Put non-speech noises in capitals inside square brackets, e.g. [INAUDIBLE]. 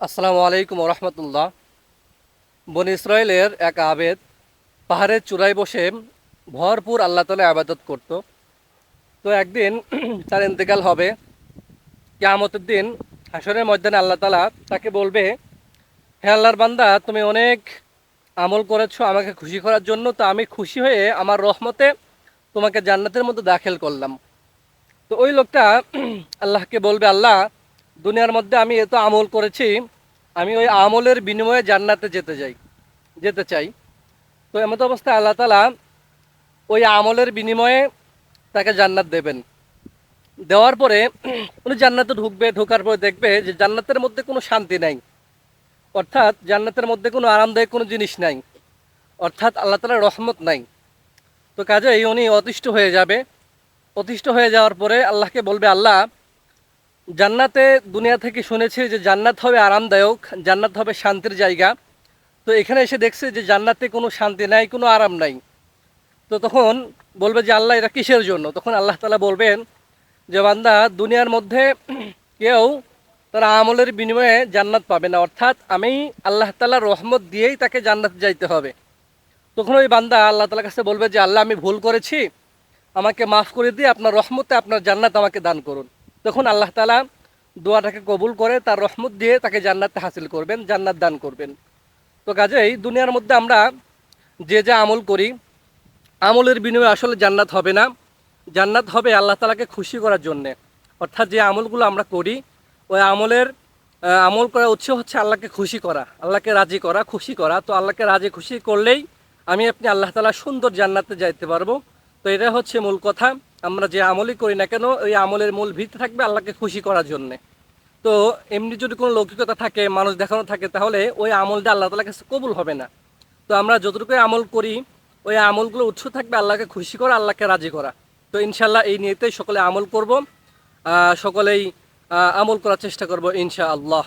আসসালামু আলাইকুম রহমতুল্লাহ বন ইসরায়েলের এক আবেদ পাহাড়ের চূড়ায় বসে ভরপুর আল্লাহ তালা আবাদত করত। তো একদিন [CLEARS THROAT] তার ইন্তেকাল হবে। কেয়ামতের দিন হাসরের ময়দানে আল্লাহ তালা তাকে বলবে, হে আল্লাহর বান্দা, তুমি অনেক আমল করেছ আমাকে খুশি করার জন্য। তো আমি খুশি হয়ে আমার রহমতে তোমাকে জান্নাতের মধ্যে দাখিল করলাম। তো ওই লোকটা [CLEARS THROAT] আল্লাহকে বলবে, আল্লাহ দুনিয়ার মধ্যে আমি এত আমল করেছি, আমি ওই আমলের বিনিময়ে জান্নাতে যেতে যাই, যেতে চাই। তো এমত অবস্থায় আল্লাহ তালা ওই আমলের বিনিময়ে তাকে জান্নাত দেবেন। দেওয়ার পরে উনি জান্নাতে ঢুকবে, ঢোকার পরে দেখবে যে জান্নাতের মধ্যে কোনো শান্তি নাই। অর্থাৎ জান্নাতের মধ্যে কোনো আরামদায়ক কোনো জিনিস নাই। অর্থাৎ আল্লাহ তালার রহমত নাই। তো কাজেই উনি অতিষ্ঠ হয়ে যাবে। অতিষ্ঠ হয়ে যাওয়ার পরে আল্লাহকে বলবে, আল্লাহ জান্নাতে দুনিয়া থেকে শুনেছি যে জান্নাত হবে আরামদায়ক, জান্নাত হবে শান্তির জায়গা। তো এখানে এসে দেখছে যে জান্নাতে কোনো শান্তি নাই, কোনো আরাম নাই। তো তখন বলবে যে আল্লাহ এটা কিসের জন্য? তখন আল্লাহ তালা বলবেন যে, বান্দা, দুনিয়ার মধ্যে কেউ তার আমলের বিনিময়ে জান্নাত পাবে না। অর্থাৎ আমি আল্লাহ তালার রহমত দিয়েই তাকে জান্নাত যাইতে হবে। তখন ওই বান্দা আল্লাহ তালার কাছে বলবে যে, আল্লাহ, আমি ভুল করেছি। আমাকে মাফ করে দিয়ে আপনার রহমতে আপনার জান্নাত আমাকে দান করুন। তখন আল্লাহ তালা দোয়াটাকে কবুল করে, তার রহমত দিয়ে তাকে জান্নাতে হাসিল করবেন, জান্নাত দান করবেন। তো কাজেই দুনিয়ার মধ্যে আমরা যে যা আমল করি, আমলের বিনিময়ে আসলে জান্নাত হবে না। জান্নাত হবে আল্লাহ তালাকে খুশি করার জন্যে। অর্থাৎ যে আমলগুলো আমরা করি, ওই আমলের আমল করার উৎস হচ্ছে আল্লাহকে খুশি করা, আল্লাহকে রাজি করা, খুশি করা। তো আল্লাহকে রাজি খুশি করলেই আমি আপনি আল্লাহ তালা সুন্দর জান্নাতে যাইতে পারব। তো এটা হচ্ছে মূল কথা। আমরা যে আমলই করি না কেন, ওই আমলের মূল ভিত্তি থাকবে আল্লাহকে খুশি করার জন্যে। তো এমনি যদি কোনো লৌকিকতা থাকে, মানুষ দেখানো থাকে, তাহলে ওই আমলটা আল্লাহ তালা কাছে কবুল হবে না। তো আমরা যতটুকু আমল করি, ওই আমলগুলো উৎস থাকবে আল্লাহকে খুশি করা, আল্লাহকে রাজি করা। তো ইনশাল্লাহ এই নিয়েতেই সকলে আমল করব সকলেই আমল করার চেষ্টা করব ইনশা আল্লাহ